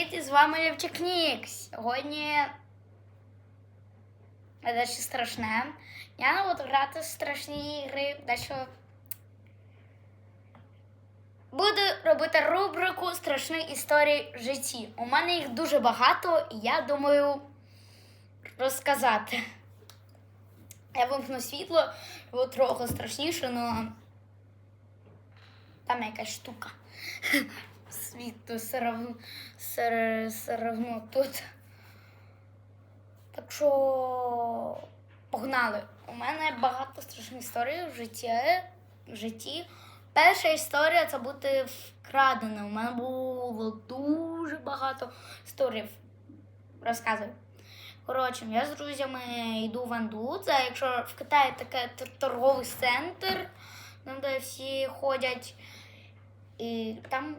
Привіт! З вами Левчик Нікс. Сьогодні дещо страшне. Я не буду грати в страшні ігри, дещо буду робити рубрику страшних історій в житті. У мене їх дуже багато, і я думаю розказати. Я вимкну світло, бо трохи страшніше, але там якась штука. Світло все равно, все, все равно тут. Так що погнали. У мене багато страшних історій в житті. В житті. Перша історія це бути вкраденим. У мене було дуже багато історій. Розказую. Коротше, я з друзями йду в Анду. Якщо в Китаї таке торговий центр, там де всі ходять, і там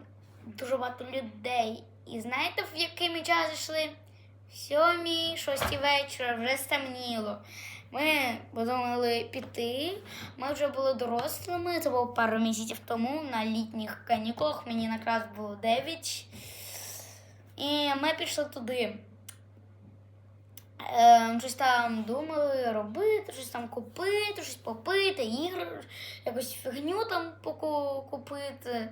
дуже багато людей. І знаєте, в який ми час йшли? В сьомій, шостій вечора вже стемніло. Ми подумали піти. Ми вже були дорослими. Це було пару місяців тому на літніх канікулах. Мені якраз було 9. І ми пішли туди. Е, щось там думали робити, щось там купити, щось попити, ігри, якусь фігню там купити.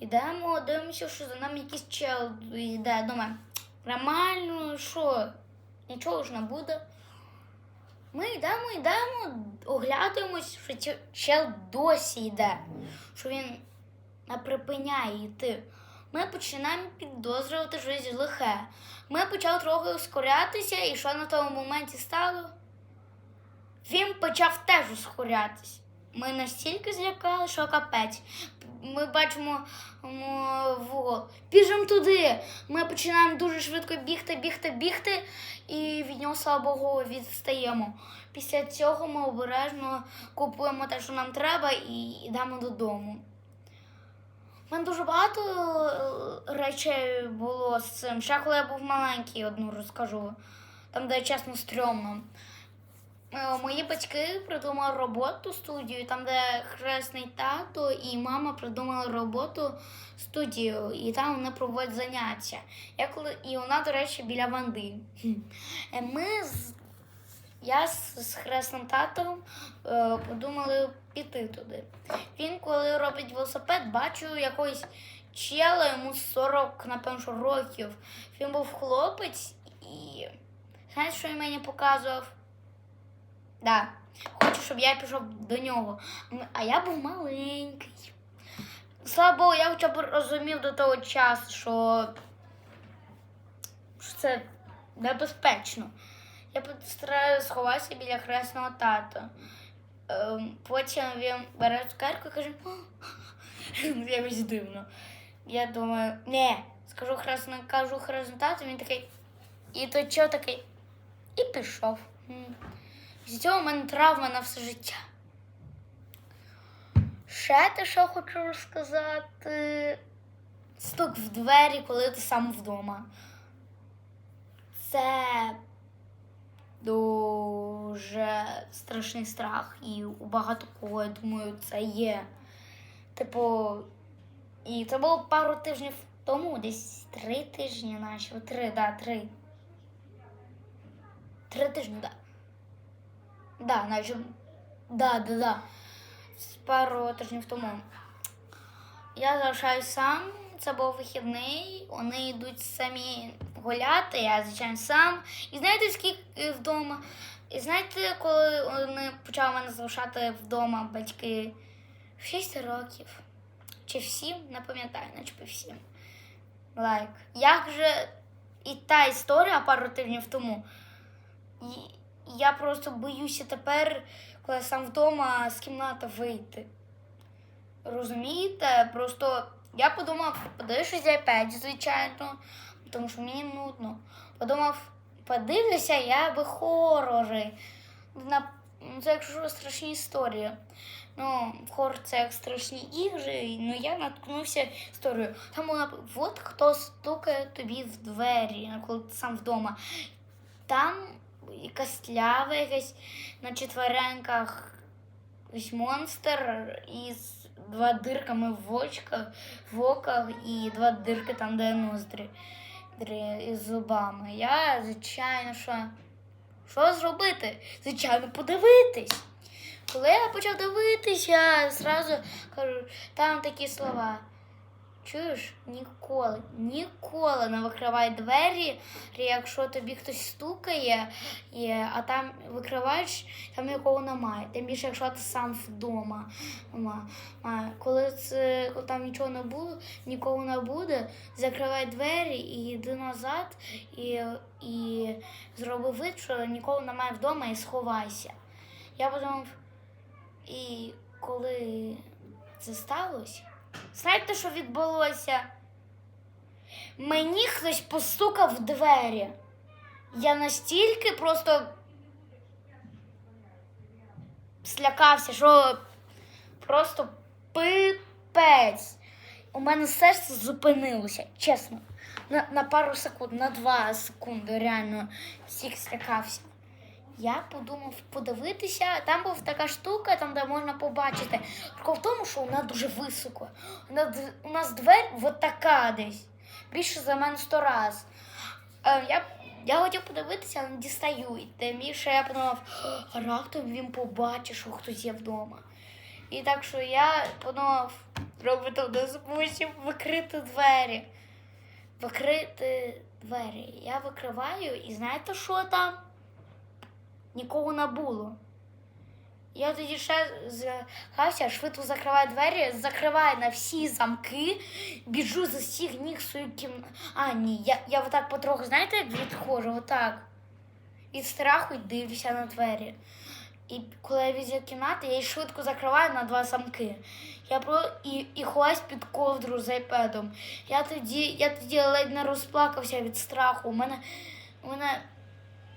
Ідемо, дивимося, що за нами якийсь чел йде. Думаю, нормально, що, нічого ж не буде. Ми йдемо, йдемо, оглядуємось, що чел досі йде, що він не припиняє йти. Ми починаємо підозрювати щось лихе. Ми почали трохи ускорятися, і що на тому моменті стало? Він почав теж ускорятись. Ми настільки злякали, що капець. Ми бачимо вугол. Біжимо туди. Ми починаємо дуже швидко бігти, бігти, бігти, і від нього, слава Богу, відстаємо. Після цього ми обережно купуємо те, що нам треба, і йдемо додому. У мене дуже багато е, речей було з цим. Ще коли я був маленький, одну розкажу. Там, де чесно стрьомно. Е, Мої батьки придумали роботу студію, там, де хресний тато і мама придумали роботу студію, і там вони проводять заняття. Я коли... І вона, до речі, біля Ванди. Е, Ми з... Я з, хресним татом е, подумали піти туди. Він, коли робить велосипед, бачу якогось чела, йому 40, напевно, років. Він був хлопець і. Знаєш, що він мені показував? Да. Хочу, щоб я пішов до нього. А я був маленький. Слава Богу, я хоча б розумів до того часу, що, що це небезпечно. Я постараюся сховатися біля хресного тата. Ем, потім він бере цукерку і каже, «О, якось дивно. Я думаю, не, скажу хресно, кажу хресному тату, він такий, і то чого такий, і пішов. З цього в мене травма на все життя. Ще те, що хочу розказати. Стук в двері, коли ти сам вдома. Це дуже страшний страх, і у багато кого, я думаю, це є. Типу, і це було пару тижнів тому, десь три тижні, наче три, да, три. Три тижні, да. Да, наче. Да, да, да. Пару тижнів тому. Я залишаюсь сам, це був вихідний, вони йдуть самі гуляти, я, звичайно, сам. І знаєте, скільки вдома? І знаєте, коли вони почали мене залишати вдома батьки в 6 років. Чи в 7, не пам'ятаю, наче в 7. Лайк. Як же і та історія пару тижнів тому. Я просто боюся тепер, коли сам вдома з кімнати вийти. Розумієте? Просто я подумав, подивишся iPad, звичайно, тому що мені нудно. Подумав, подивлюся, я би хорори. На... ну, Це якщо страшні історії. Ну, хорор це як страшні ігри, ну я наткнувся історію. Там вона, от хто стукає тобі в двері, коли ти сам вдома. Там якась лява, якась на четвереньках якийсь монстр із два дирками в очках, в оках і два дирки там, де ноздрі дрі- із зубами. Я, звичайно, що. Що зробити? Звичайно, подивитись. Коли я почав дивитись, я зразу кажу, там такі слова. Чуєш, ніколи, ніколи не викривай двері, якщо тобі хтось стукає, а там викриваєш, там нікого немає. Тим більше, якщо ти сам вдома. Ма- ма- Коли це коли там нічого не буде, нікого не буде, закривай двері і йди назад, і, і зроби вид, що нікого немає вдома і сховайся. Я подумав, і коли це сталося, знаєте, що відбулося? Мені хтось постукав в двері. Я настільки просто слякався, що просто пипець. У мене серце зупинилося, чесно. На, на пару секунд, на два секунди реально всіх слякався. Я подумав подивитися, там була така штука, там де можна побачити. Прикол в тому, що вона дуже високо. У нас двері от така десь. Більше за мене сто раз. Е, я, я хотів подивитися, але не дістаю. І тим більше я подумав, раптом він побачить, що хтось є вдома. І так що я подумав робити один спосіб викрити двері. Викрити двері. Я викриваю, і знаєте, що там? Нікого не було. Я тоді ще злякався, швидко закриваю двері, закриваю на всі замки, біжу за всіх ніг свою кімнату. А, ні, я, я отак потроху, знаєте, як відходжу, отак. Від страху й дивлюся на двері. І коли я від кімнати, я її швидко закриваю на два замки. Я про і, і ховаюсь під ковдру з айпедом. Я тоді, я тоді ледь не розплакався від страху. У мене, у мене,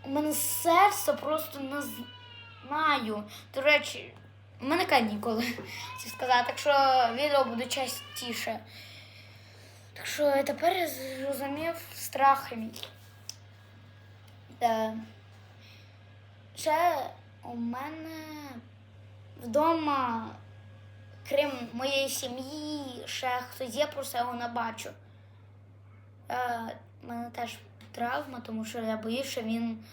у мене серце просто не знаю. До речі, у мене канікули, хотів сказати, так що відео буде частіше. Так що тепер я зрозумів страх мій. Да. Ще у мене вдома, крім моєї сім'ї, ще хтось є, просто я його не бачу. Е, У мене теж травма, тому що я боюсь, що він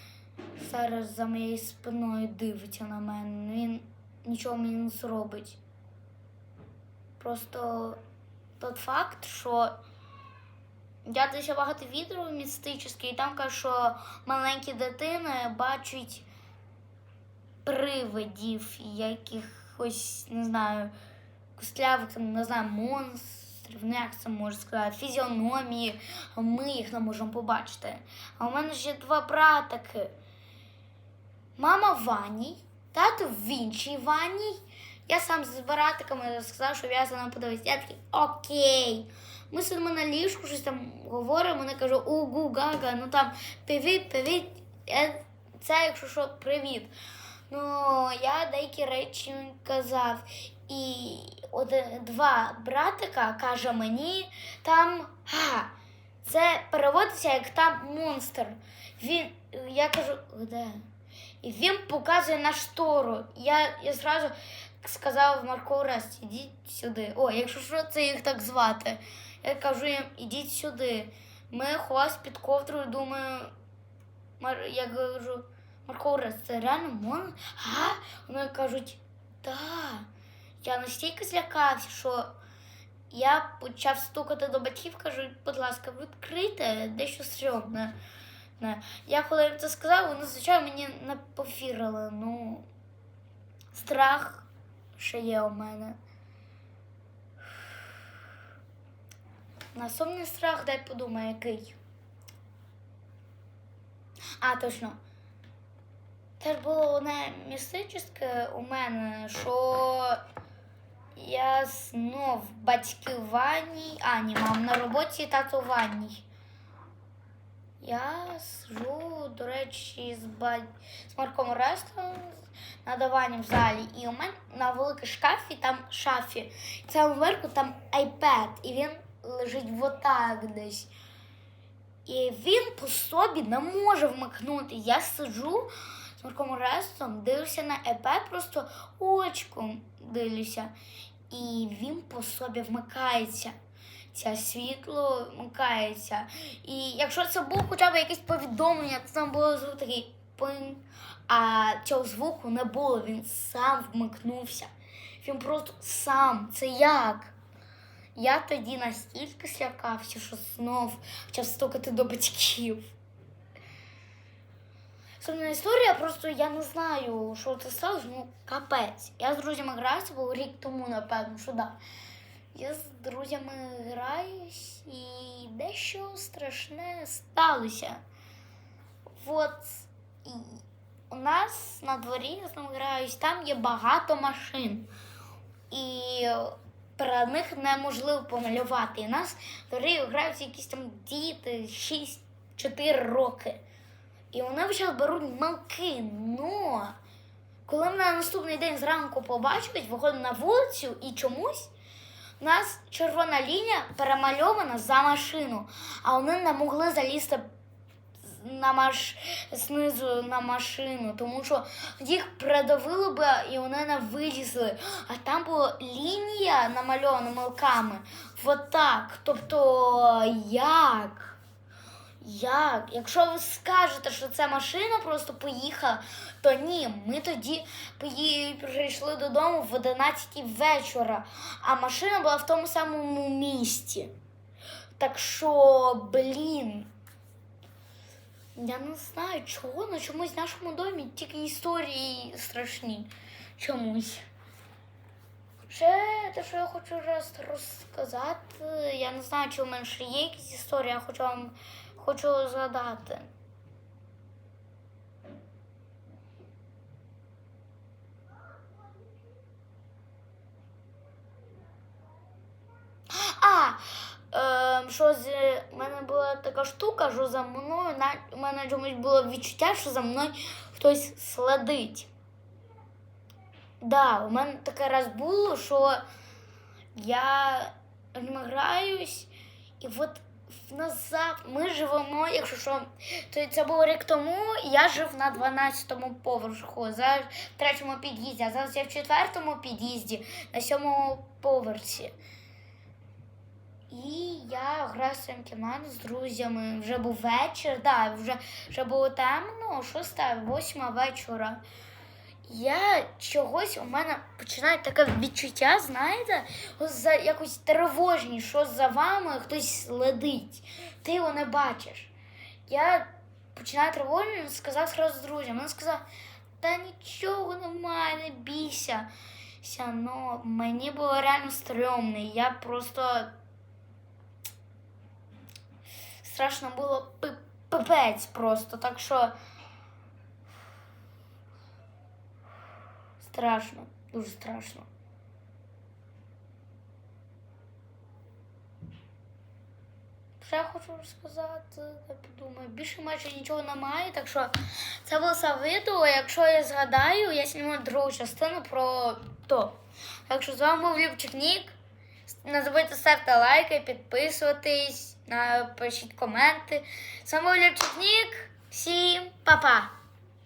зараз за моєю спиною дивиться на мене. Він нічого мені не зробить. Просто тот факт, що я дивився багато відео містичних, і там кажуть, що маленькі дитини бачать привидів, якихось, не знаю, костлявих, не знаю, монстрів, ну як це можна сказати, фізіономії, ми їх не можемо побачити. А у мене ще два братики. Мама в ванній, тато в іншій ванній. Я сам з братиками сказав, що я за ним подивився. Я такий окей. Ми сидимо на ліжку, щось там говоримо, вони кажуть угу, гага, ну там привіт, привіт. Це, якщо що, привіт. Ну, я деякі речі казав. І один, два братика каже мені там га. Це переводиться як там монстр. Він, я кажу, де? І він показує на штору. Я, я зразу сказав Марко Рест, ідіть сюди. О, якщо що, це їх так звати. Я кажу їм, ідіть сюди. Ми ховаємось під ковдрою, думаю, я кажу, Марко Орест, це реально мон? А? Вони кажуть, так. Я настільки злякався, що я почав стукати до батьків, кажу, будь ласка, відкрийте дещо стрьомне. Я коли їм це сказав, вони, звичайно, мені не повірили. Ну, страх ще є у мене. Наступний страх, дай подумаю, який. А, точно. Теж було одне містичне у мене, що я знов батьки в ванній, а ні, мам на роботі тато в ванній. Я сижу, до речі, з, ба... з Марком Рестом на дивані в залі, і у мене на великій шкафі, там шафі, це вверху там iPad, і він лежить отак десь. І він по собі не може вмикнути. Я сиджу з Рестом, дивлюся на iPad, просто очком дивлюся. і він по собі вмикається. Це світло вмикається. І якщо це був хоча б якесь повідомлення, то там було звук такий пин. А цього звуку не було, він сам вмикнувся. Він просто сам. Це як? Я тоді настільки слякався, що знов почав стукати до батьків. Сумна історія, просто я не знаю, що це сталося, ну капець. Я з друзями граюся, було рік тому, напевно, що да. Я з друзями граюсь і дещо страшне сталося. От і у нас на дворі я з ними граюсь, там є багато машин. І про них неможливо помалювати. І нас дворі граються якісь там діти 6-4 роки. І вони вже беруть малки. Но коли мене на наступний день зранку побачать, виходять на вулицю і чомусь у нас червона лінія перемальована за машину, а вони не могли залізти на маш... знизу на машину, тому що їх придавило би і вони не вилізли. А там була лінія намальована мелками. Вот так. Тобто як? Як? Якщо ви скажете, що це машина просто поїхала, то ні, ми тоді прийшли додому в 11 вечора, а машина була в тому самому місті. Так що, блін. Я не знаю чого, але чомусь в нашому домі тільки історії страшні. Чомусь. Ще те, що я хочу раз розказати. Я не знаю, чи у мене ще є якісь історії, я хочу вам хочу згадати. А, е, що з мене була така штука, що за мною у мене чомусь було відчуття, що за мною хтось следить. Да, у мене таке раз було, що я граюсь, і от ми живемо, якщо що, то це було рік тому, я жив на 12-му поверху, в третьому під'їзді, а зараз я в четвертому під'їзді, на сьомому поверсі. І я граю своїм кімнаті з друзями. Вже був вечір, да, вже, вже було темно, шоста, восьма вечора. Я чогось у мене починає таке відчуття, знаєте, за якось тривожні, що за вами хтось следить. Ти його не бачиш. Я починаю тривожні, сказав зразу з друзям. Він сказав, та нічого немає, не бійся. Ну, мені було реально стрьомно. Я просто страшно було пипець просто. Так що. Страшно, дуже страшно. Я хочу розказати, я подумаю. Більше майже нічого немає, так що це було все відео. Якщо я згадаю, я зніму другу частину про то. Так що з вами був Любчик Нік. Не забудьте ставити лайки, підписуватись, напишіть коменти. З вами був Любчик Нік. Всім па-па!